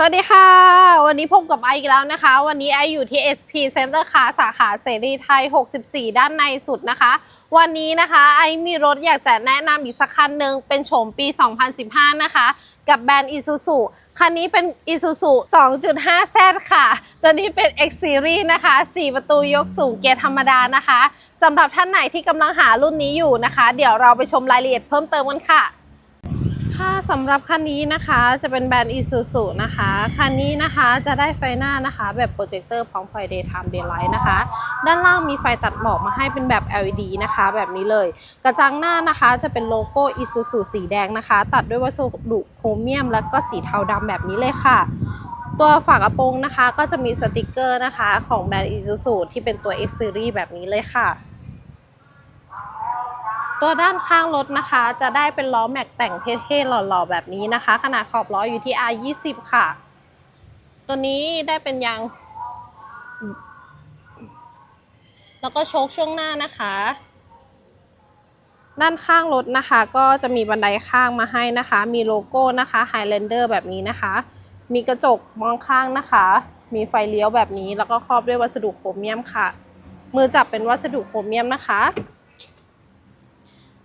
สวัสดีค่ะ วันนี้พบกับไออีกแล้วนะคะ วันนี้ไออยู่ที่ SP Center ค่ะสาขาเสรีไทย 64 ด้านในสุดนะคะ วันนี้นะคะไอมีรถอยากจะแนะนำอีกสักคันหนึ่งเป็นโฉมปี 2015 นะคะ กับแบรนด์ Isuzu คันนี้เป็น Isuzu 2.5Z ค่ะ ตัวนี้เป็น X Series นะคะ 4 ประตูยกสูงเกียร์ธรรมดานะคะสำหรับท่านไหนที่กำลังหารุ่นนี้อยู่นะคะ เดี๋ยวเราไปชมรายละเอียดเพิ่มเติมกันค่ะ ค่ะสำหรับคันนี้นะคะจะเป็นแบรนด์ Isuzu นะคะ คันนี้นะคะจะได้ไฟหน้านะคะ แบบโปรเจคเตอร์พร้อมไฟ Daytime Daylight นะคะ ด้านล่างมีไฟตัดหมอกมาให้เป็นแบบ LED นะคะ แบบนี้เลย กระจังหน้านะคะจะเป็นโลโก้ Isuzu สีแดงนะคะ ตัดด้วยวัสดุโครเมียม แล้วก็สีเทาดำแบบนี้เลยค่ะตัวฝากระโปรงนะคะก็จะมีสติกเกอร์นะคะ ของแบรนด์ Isuzu ที่เป็นตัว X Series แบบนี้เลยค่ะ ตัวด้านข้างรถนะคะ จะได้เป็นล้อแม็กแต่งเท่ๆหล่อๆแบบนี้นะคะ ขนาดขอบล้ออยู่ที่ R20 ค่ะ ตัวนี้ได้เป็นยาง แล้วก็โชคช่วงหน้านะคะ ด้านข้างรถนะคะ ก็จะมีบันไดข้างมาให้นะคะ มีโลโก้นะคะ Highlander แบบนี้นะคะ มีกระจกมองข้างนะคะ มีไฟเลี้ยวแบบนี้ แล้วก็ครอบด้วยวัสดุโครเมียมค่ะ มือจับเป็นวัสดุโครเมียมนะคะ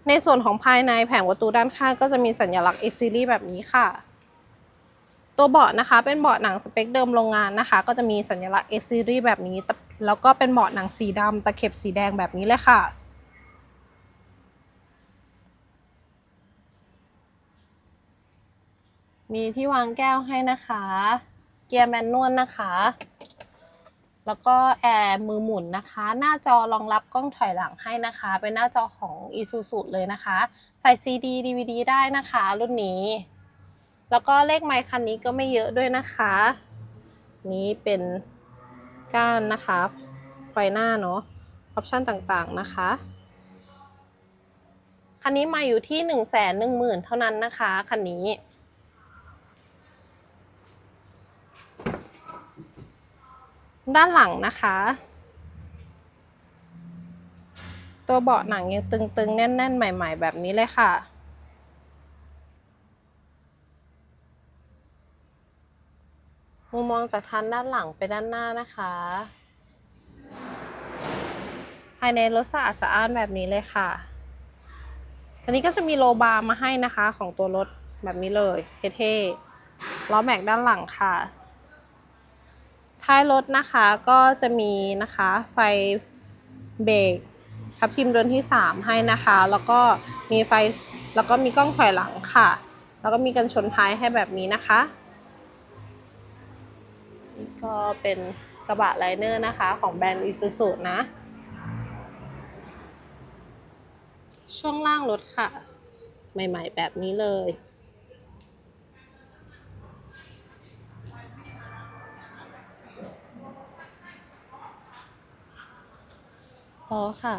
ในส่วนของภายในแผงประตูด้านข้างก็จะมีสัญลักษณ์ X Series แบบนี้ค่ะ ตัวเบาะนะคะเป็นเบาะหนังสเปคเดิมโรงงานนะคะ ก็จะมีสัญลักษณ์ X Series แบบนี้ แล้วก็เป็นเบาะหนังสีดำตะเข็บสีแดงแบบนี้เลยค่ะมีที่วางแก้วให้นะคะ เกียร์แมนนวลนะคะ แล้วก็แอร์มือหมุนนะคะ หน้าจอรองรับกล้องถอยหลังให้นะคะ เป็นหน้าจอของ Isuzu เลยนะคะ ใส่ CD DVD ได้นะคะ รุ่นนี้ แล้วก็เลขไมค์คันนี้ก็ไม่เยอะด้วยนะคะ นี้เป็นก้านนะคะ ไฟหน้าเนาะออปชันต่างๆนะคะ คันนี้มาอยู่ที่ 1 1 0 0 0 0 เท่านั้นนะคะ คันนี้ ด้านหลังนะคะ ตัวเบาะหนังยังตึงๆ แน่น ๆ ใหม่ ๆ แบบนี้เลยค่ะ มุมมองจากทางด้านหลังไปด้านหน้านะคะ ภายในรถสะอาดสะอ้านแบบนี้เลยค่ะอันนี้ก็จะมีโลบาร์มาให้นะคะของตัวรถแบบนี้เลยเท่ๆล้อแม็กด้านหลังค่ะ ท้ายรถนะคะก็จะมีนะคะไฟเบรกทับทิมดวงที่ 3 ให้นะคะ แล้วก็มีไฟแล้วก็มีกล้องถอยหลังค่ะ แล้วก็มีกันชนท้ายให้แบบนี้นะคะนี่ก็เป็นกระบะไลเนอร์นะคะ ของแบรนด์ Isuzu นะ ช่วงล่างรถค่ะ ใหม่ๆแบบนี้เลย พอค่ะ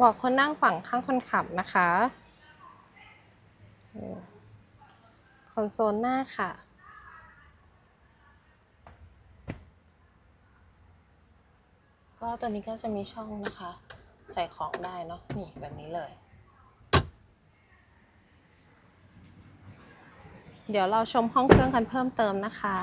บอกคนนั่งฝั่งข้างคนขับนะคะค อนโซลหน้าค่ะ ก็ตัวนี้ก็จะมีช่องนะคะ ใส่ของได้เนาะนี่แบบนี้เลย เดี๋ยวเราชมห้องเครื่องกันเพิ่มเติมนะคะ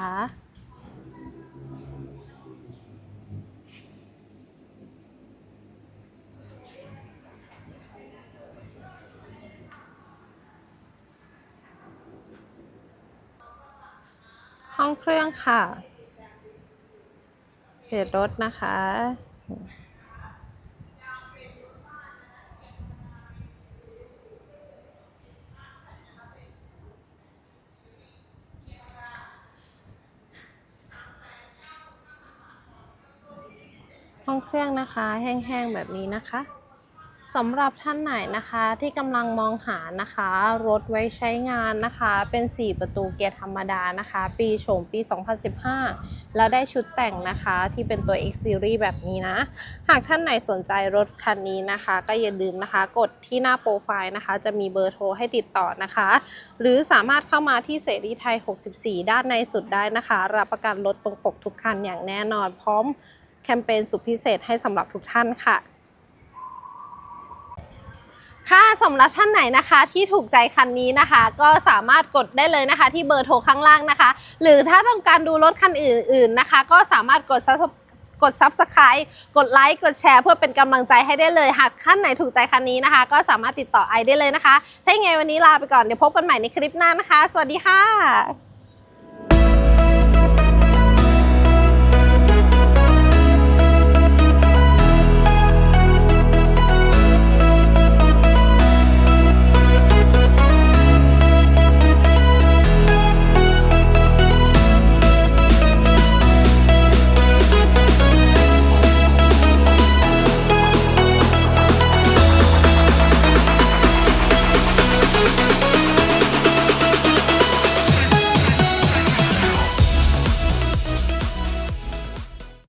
องเครื่องค่ะ เพจรถนะคะ ห้องเครื่องนะคะ แห้งๆแบบนี้นะคะ สำหรับท่านไหนนะคะที่กำลังมองหานะคะ รถไว้ใช้งานนะคะ เป็น 4 ประตูเกียร์ธรรมดานะคะ ปีโฉมปี 2015 แล้วได้ชุดแต่งนะคะที่เป็นตัว X Series แบบนี้นะ หากท่านไหนสนใจรถคันนี้นะคะ ก็อย่าลืมนะคะ กดที่หน้าโปรไฟล์นะคะ จะมีเบอร์โทรให้ติดต่อนะคะ หรือสามารถเข้ามาที่เสรีไทย 64 ด้านในสุดได้นะคะ รับประกันรถตรงปกทุกคันอย่างแน่นอน พร้อมแคมเปญสุดพิเศษให้สำหรับทุกท่านค่ะ ค่ะสำหรับท่านไหนนะคะที่ถูกใจคันนี้นะคะ ก็สามารถกดได้เลยนะคะ ที่เบอร์โทรข้างล่างนะคะ หรือถ้าต้องการดูรถคันอื่น ๆนะคะ ก็สามารถกดกด Subscribe กดไลค์กดแชร์เพื่อเป็นกำลังใจให้ได้เลยหากท่านไหนถูกใจคันนี้นะคะ ก็สามารถติดต่อไอได้เลยนะคะ ถ้าอย่างไงวันนี้ลาไปก่อนเดี๋ยวพบกันใหม่ในคลิปหน้านะคะ สวัสดีค่ะ